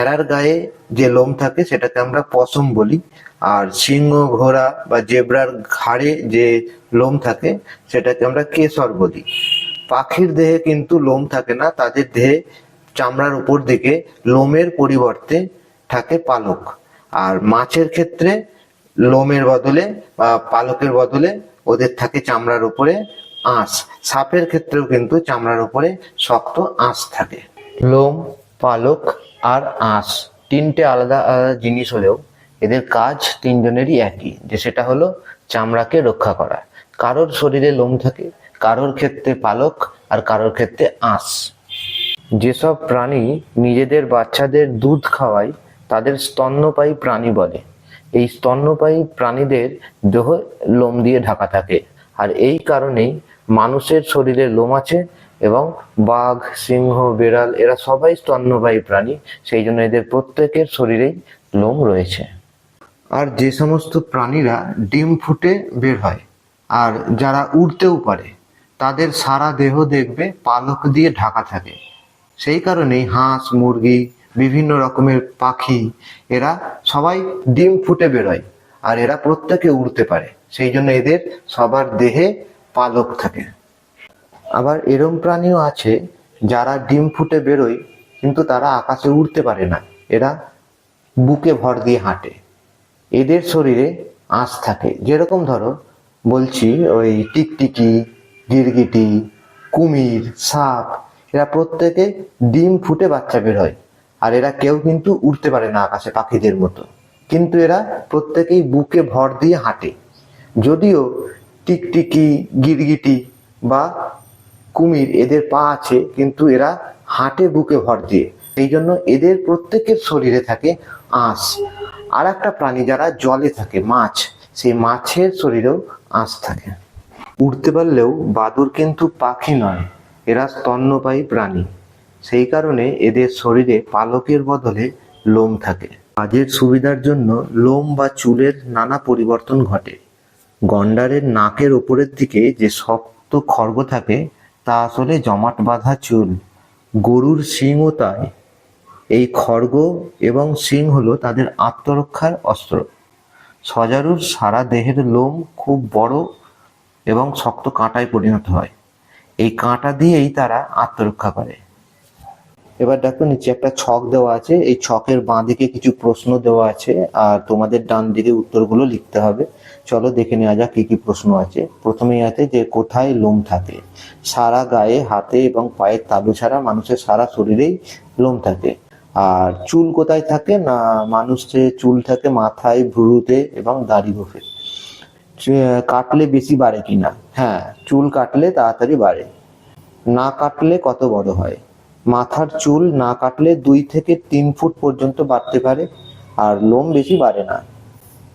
ভেড়ার গায়ে যে লোম থাকে সেটাকে আমরা পশম বলি। আর সিংহ, ঘোড়া বা জেব্রার ঘাড়ে যে লোম থাকে সেটাকে আমরা কেশর বলি। পাখির দেহে কিন্তু লোম থাকে না, তাদের দেহে চামড়ার উপর দিকে লোমের পরিবর্তে থাকে পালক। আর মাছের ক্ষেত্রে লোমের বদলে বা পালকের বদলে ওদের থাকে চামড়ার উপরে আঁশ। সাপের ক্ষেত্রেও কিন্তু চামড়ার উপরে শক্ত আঁশ থাকে। লোম, পালক আর আঁশ, তিনটে আলাদা আলাদা জিনিস হলেও এদের কাজ তিনজনেরই একই, যে সেটা হলো চামড়াকে রক্ষা করা। কারোর শরীরে লোম থাকে, কারোর ক্ষেত্রে পালক আর কারোর ক্ষেত্রে আঁশ। যেসব প্রাণী নিজেদের বাচ্চাদের দুধ খাওয়ায়, তাদের স্তন্যপায়ী প্রাণী বলে। এই স্তন্যপায়ী প্রাণীদের দেহ লোম দিয়ে ঢাকা থাকে। আর এই কারণেই মানুষের শরীরে লোম আছে এবং বাঘ, সিংহ, বেড়াল, এরা সবাই স্তন্যপায়ী প্রাণী, সেই জন্য এদের প্রত্যেকের শরীরেই লোম রয়েছে। আর যে সমস্ত প্রাণীরা ডিম ফুটে বের হয়, আর যারা উড়তেও পারে, তাদের সারা দেহ দেখবে পালক দিয়ে ঢাকা থাকে। সেই কারণেই হাঁস, মুরগি, বিভিন্ন রকমের পাখি, এরা সবাই ডিম ফুটে বেরোয় আর এরা প্রত্যেকে উড়তে পারে। সেই জন্য এদের সবার দেহে পালক থাকে। আবার এরম প্রাণীও আছে যারা ডিম ফুটে বেরোয়, কিন্তু তারা আকাশে উড়তে পারে না। এরা বুকে ভর দিয়ে হাঁটে। এদের শরীরে আঁশ থাকে। যেরকম ধরো, বলছি ওই টিকটিকি, গিরগিটি, কুমির, সাপ, এরা প্রত্যেকে ডিম ফুটে বাচ্চা বের হয়। আর এরা কেউ কিন্তু উড়তে পারে না আকাশে পাখিদের মতো। কিন্তু এরা প্রত্যেকেই বুকে ভর দিয়ে হাঁটে। যদিও টিকটিকি, গিরগিটি বা কুমির এদের পা আছে, কিন্তু এরা হাঁটে বুকে ভর দিয়ে। সেই জন্য এদের প্রত্যেকের শরীরে থাকে আঁশ। আর একটা প্রাণী যারা জলে থাকে, মাছ, সেই মাছের শরীরেও আঁশ থাকে। উঠতে পারলেও বাদুর কিন্তু পাখি নয়, এরা স্তন্যপায়ী প্রাণী। সেই কারণে এদের শরীরে পালকের বদলে লোম থাকে। কাজের সুবিধার জন্য লোম বা চুলের নানা পরিবর্তন ঘটে। গন্ডারের নাকের ওপরের দিকে যে শক্ত খর্গ থাকে তা আসলে জমাট বাঁধা চুল। গরুর শিংও তাই। এই খড়গ এবং শিং হলো তাদের আত্মরক্ষার অস্ত্র। সজারুর সারা দেহের লোম খুব বড় এবং শক্ত কাঁটায় পরিণত হয়। এই কাঁটা দিয়েই তারা আত্মরক্ষা করে। এবার দেখো নিচে একটা ছক দেওয়া আছে। এই ছকের বাঁ দিকে কিছু প্রশ্ন দেওয়া আছে আর তোমাদের ডান দিকে উত্তরগুলো লিখতে হবে। চলো দেখে নেওয়া যাক কি কি প্রশ্ন আছে। প্রথমেই আছে যে, কোথায় লোম থাকে? সারা গায়ে, হাতে এবং পায়ের তালু ছাড়া মানুষের সারা শরীরেই লোম থাকে। আর চুল কোথায় থাকে? না মানুষের চুল থাকে মাথায়, ভ্রুতে এবং দাড়ি গোফে কাটলে বেশি বাড়ে কিনা? হ্যাঁ চুল কাটলে তাড়াতাড়ি বাড়ে। না কাটলে কত বড় হয়? মাথার চুল না কাটলে দুই থেকে তিন ফুট পর্যন্ত বাড়তে পারে আর লোম বেশি বাড়ে না।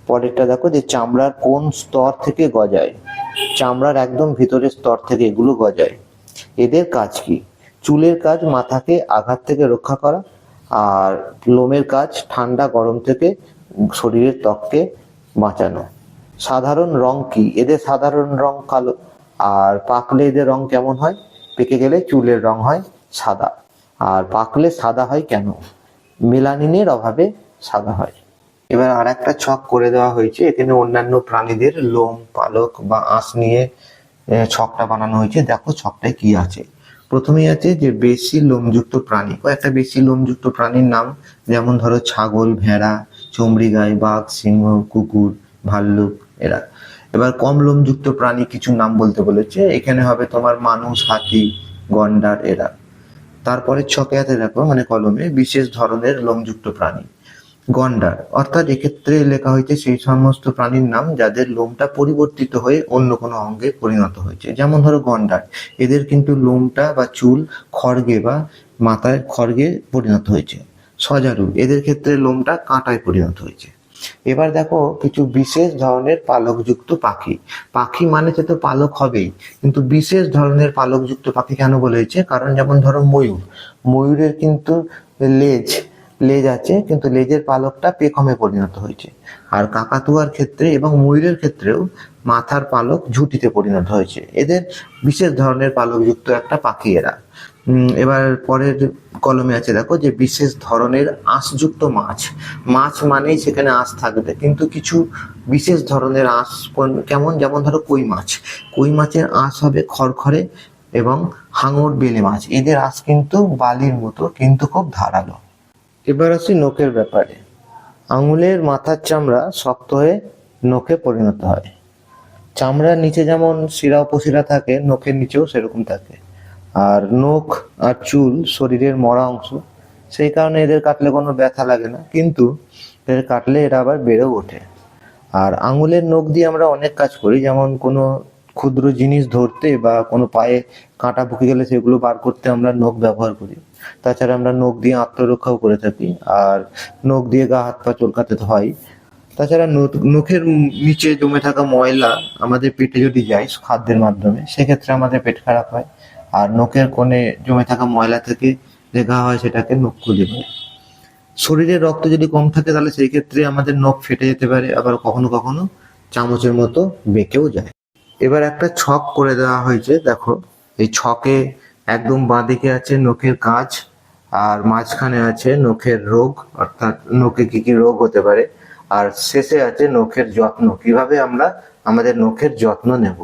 পরেরটা দেখো যে চামড়ার কোন স্তর থেকে গজায়। চামড়ার একদম ভিতরের স্তর থেকে এগুলো গজায়। এদের কাজ কি? চুলের কাজ মাথাকে আঘাত থেকে রক্ষা করা আর লোমের কাজ ঠান্ডা গরম থেকে শরীরের ত্বককে বাঁচানো। সাধারণ রং কি? এদের সাধারণ রং কালো। আর পাকলে এদের রং কেমন হয়? পেকে গেলে চুলের রং হয়। সাদা। আর পাকলে সাদা হয় কেন? মেলানিনের অভাবে সাদা হয়। এবার আর একটা ছক করে দেওয়া হয়েছে। এখানে অন্যান্য প্রাণীদের লোম, পালক বা আঁশ নিয়ে ছকটা বানানো হয়েছে। দেখো ছকটায় কি আছে। প্রথমেই আছে যে বেশি লোমযুক্ত প্রাণী। কয়েকটা বেশি লোমযুক্ত প্রাণীর নাম যেমন ধরো ছাগল, ভেড়া, চমড়ি গাই, বাঘ, সিংহ, কুকুর, ভাল্লুক, এরা। এবার কম লোমযুক্ত প্রাণী কিছু নাম বলতে বলেছে। এখানে হবে তোমার মানুষ, হাতি, গন্ডার, এরা। তারপরে ছকে হাতে দেখো মানে কলমে বিশেষ ধরনের লোমযুক্ত প্রাণী। গন্ডার, অর্থাৎ এক্ষেত্রে লেখা হয়েছে সেই সমস্ত প্রাণীর নাম যাদের লোমটা পরিবর্তিত হয়ে অন্য কোনো অঙ্গে পরিণত হয়েছে। যেমন ধরো গন্ডার, এদের কিন্তু লোমটা বা চুল খড়গে বা মাথায় খড়গে পরিণত হয়েছে। সজারু, এদের ক্ষেত্রে লোমটা কাঁটায় পরিণত হয়েছে। এবার দেখো কিছু বিশেষ ধরনের পালকযুক্ত পাখি। পাখি মানে সে তো পালক হবেই, কিন্তু বিশেষ ধরনের পালকযুক্ত পাখি কেন বলেছে কারণ যেমন ধরো ময়ূর, ময়ূরের কিন্তু লেজ লেজ আছে, কিন্তু লেজের পালকটা পেখমে পরিণত হয়েছে। আর কাকাতুয়ার ক্ষেত্রে এবং ময়ূরের ক্ষেত্রেও মাথার পালক ঝুঁটিতে পরিণত হয়েছে। এদের বিশেষ ধরনের পালকযুক্ত একটা পাখি এরা। এবার পরের কলমে আছে, দেখো, যে বিশেষ ধরনের আঁশযুক্ত মাছ। মাছ মানেই সেখানে আঁশ থাকবে, কিন্তু কিছু বিশেষ ধরনের আঁশ কেমন, যেমন ধরো কই মাছ। কই মাছের আঁশ হবে খড়খড়ে এবং হাঙর বেলে মাছ। এদের আঁশ কিন্তু বালির মতো, কিন্তু খুব ধারালো। এবার আসি নখের ব্যাপারে। আঙুলের মাথার চামড়া শক্ত হয়ে নখে পরিণত হয়। চামড়ার নিচে যেমন শিরা উপশিরা থাকে, নখের নিচেও সেরকম থাকে। আর নখ আর চুল শরীরের মরা অংশ, সেই কারণে এদের কাটলে কোনো ব্যথা লাগে না। কিন্তু এদের কাটলে এরা আবার বেড়েও ওঠে। আর আঙুলের নখ দিয়ে আমরা অনেক কাজ করি, যেমন কোনো ক্ষুদ্র জিনিস ধরতে বা কোনো পায়ে কাঁটা ঢুকে গেলে সেগুলো বার করতে আমরা নখ ব্যবহার করি। তাছাড়া আমরা নখ দিয়ে আত্মরক্ষাও করে থাকি, আর নখ দিয়ে গা, হাত পা চলকাতে হয়। তাছাড়া নখ- নখের নিচে জমে থাকা ময়লা আমাদের পেটে যদি যায় খাদ্যের মাধ্যমে, সেক্ষেত্রে আমাদের পেট খারাপ হয়। আর নখের কোণে জমে থাকা ময়লা থেকে যে ঘা হয় সেটাকে নখ খুলি বলে। শরীরে রক্ত যদি কম থাকে তাহলে সেই ক্ষেত্রে আমাদের নখ ফেটে যেতে পারে, আবার কখনো কখনো চামচের মতো বেঁকেও যায়। এবার একটা ছক করে দেওয়া হয়েছে, দেখো। এই ছকে একদম বাঁদিকে আছে নখের কাজ আর মাঝখানে আছে নখের রোগ, অর্থাৎ নখে কি কি রোগ হতে পারে। আর শেষে আছে নখের যত্ন। কীভাবে আমরা আমাদের নখের যত্ন নেব?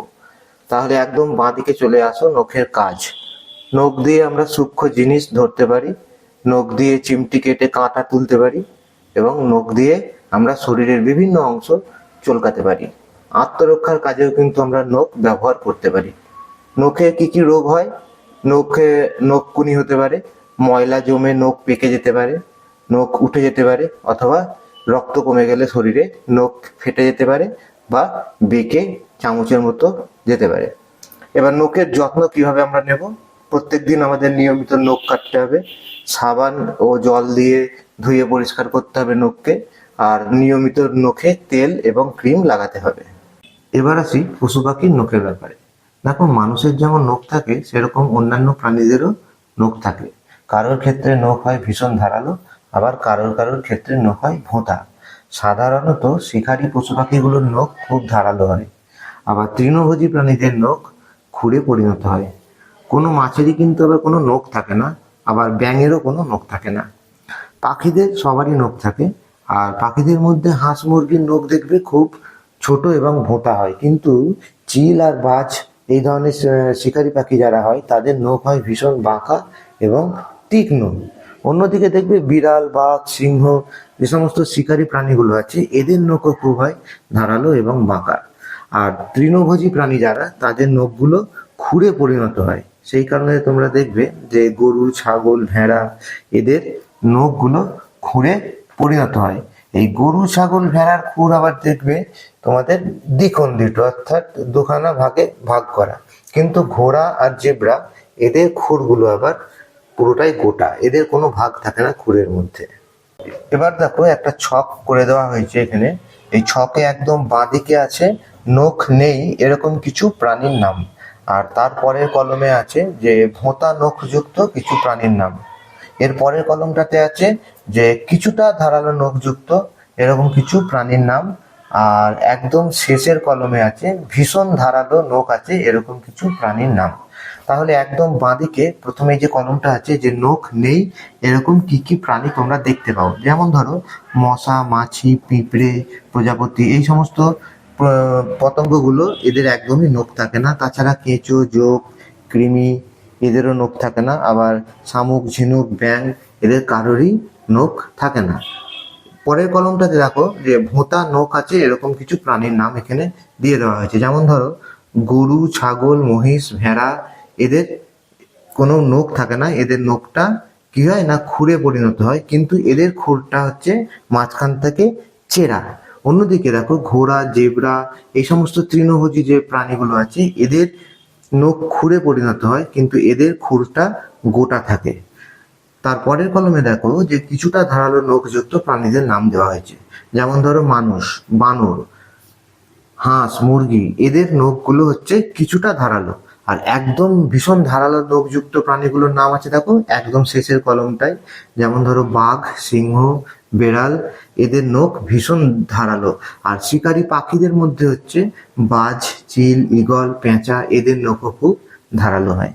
তাহলে একদম বাঁদিকে চলে আসো, নখের কাজ। নখ দিয়ে আমরা সূক্ষ্ম জিনিস ধরতে পারি, নখ দিয়ে চিমটি কেটে কাঁটা তুলতে পারি এবং নখ দিয়ে আমরা শরীরের বিভিন্ন অংশ চলকাতে পারি। আত্মরক্ষার কাজেও কিন্তু আমরা নখ ব্যবহার করতে পারি। নখে কি কি রোগ হয়? নখে নখ কুনি হতে পারে, ময়লা জমে নখ পেকে যেতে পারে, নখ উঠে যেতে পারে অথবা রক্ত কমে গেলে শরীরে নখ ফেটে যেতে পারে বা বেঁকে চামচের মতো যেতে পারে। এবার নখের যত্ন কীভাবে আমরা নেব? প্রত্যেক দিন আমাদের নিয়মিত নখ কাটতে হবে। সাবান ও জল দিয়ে ধুয়ে পরিষ্কার করতে হবে নখকে। আর নিয়মিত নখে তেল এবং ক্রিম লাগাতে হবে। এবার আসি পশু পাখির নখের ব্যাপারে। দেখো, মানুষের যেমন নখ থাকে, সেরকম অন্যান্য প্রাণীদেরও নখ থাকে। কারোর ক্ষেত্রে নখ হয় ভীষণ ধারালো, আবার কারোর কারোর ক্ষেত্রে নখ হয় ভোঁতা। সাধারণত শিকারী পশু পাখিগুলোর নখ খুব ধারালো হয়, আবার তৃণভোজী প্রাণীদের নখ খুঁড়ে পরিণত হয়। কোনো মাছেরই কিন্তু আবার কোনো নখ থাকে না, আবার ব্যাঙেরও কোনো নখ থাকে না। পাখিদের সবারই নখ থাকে, আর পাখিদের মধ্যে হাঁস মুরগির নখ দেখবে খুব ছোট এবং ভোঁতা হয়, কিন্তু চিল আর বাজ এই ধরনের শিকারী পাখি যারা হয়, তাদের নখ হয় ভীষণ বাঁকা এবং তীক্ষ্ণ। অন্যদিকে দেখবে বিড়াল, বাঘ, সিংহ, যে সমস্ত শিকারী প্রাণীগুলো আছে, এদের নখও খুব হয় ধারালো এবং বাঁকা আর তৃণভোজী প্রাণী যারা, তাদের নখগুলো খুঁড়ে পরিণত হয়। সেই কারণে তোমরা দেখবে যে গরু, ছাগল, ভেড়া, এদের নখগুলো খুঁড়ে পরিণত হয়। এই গরু, ছাগল, ভেড়ার খুর আবার দেখবে তোমাদের দ্বিখণ্ডিত অর্থাৎ দুখানা ভাগে ভাগ করা। কিন্তু ঘোড়া আর জেব্রা, এদের খুরগুলো আবার পুরোটাই গোটা। এদের কোনো ভাগ থাকে না খুরের মধ্যে। এবার দেখো একটা ছক করে দেওয়া হয়েছে এখানে। এই ছকে একদম বাঁদিকে আছে, নখ নেই, এরকম কিছু প্রাণীর নাম। আর তার পরের কলমে আছে যে ভোঁতা নখযুক্ত কিছু প্রাণীর নাম। এর পরের কলমটাতে আছে যে কিছুটা ধারালো নখযুক্ত, এরকম কিছু প্রাণীর নাম আর একদম শেষের কলমে আছে, ভীষণ ধারালো নখ আছে, এরকম কিছু প্রাণীর নাম। তাহলে একদম বাঁদিকে প্রথমে যে কলমটা আছে, যে নখ নেই, এরকম কি কি প্রাণী তোমরা দেখতে পাও? যেমন ধরো, মশা, মাছি, পিঁপড়ে, প্রজাপতি, এই সমস্ত পতঙ্গগুলো এদের একদমই নখ থাকে না। তাছাড়া কেঁচো, জোক, কৃমি, এদেরও নখ থাকে না। আবার শামুক, ঝিনুক ব্যাং এদের কারোরই নখ থাকে না। পরের কলমটাতে দেখো যে ভোঁতা, নখ আছে, এরকম কিছু প্রাণীর নাম এখানে দিয়ে দেওয়া হয়েছে। যেমন ধরো, গরু, ছাগল, মহিষ, ভেড়া, এদের কোনো নখ থাকে না, এদের নখটা কি হয় না, খুঁড়ে পরিণত হয়, কিন্তু এদের খুরটা হচ্ছে মাঝখান থেকে চেরা। অন্যদিকে দেখো, ঘোড়া, জেবরা, এই সমস্ত তৃণভোজী যে প্রাণীগুলো আছে, এদের নখ খুরে পরিণত হয়, কিন্তু এদের খুরটা গোটা থাকে। তারপরের কলমে দেখো যে কিছুটা ধারালো নখযুক্ত প্রাণীদের নাম দেওয়া হয়েছে। যেমন ধরো মানুষ, বানর, হাঁস, মুরগি, এদের নখগুলো হচ্ছে কিছুটা ধারালো। আর একদম ভীষণ ধারালো নখযুক্ত প্রাণীগুলোর নাম আছে দেখো, একদম শেষের কলমটাই যেমন ধরো বাঘ, সিংহ, বেড়াল, এদের নখ ভীষণ ধারালো। আর শিকারী পাখিদের মধ্যে হচ্ছে বাজ, চিল, ঈগল, পেঁচা, এদের নখও খুব ধারালো হয়।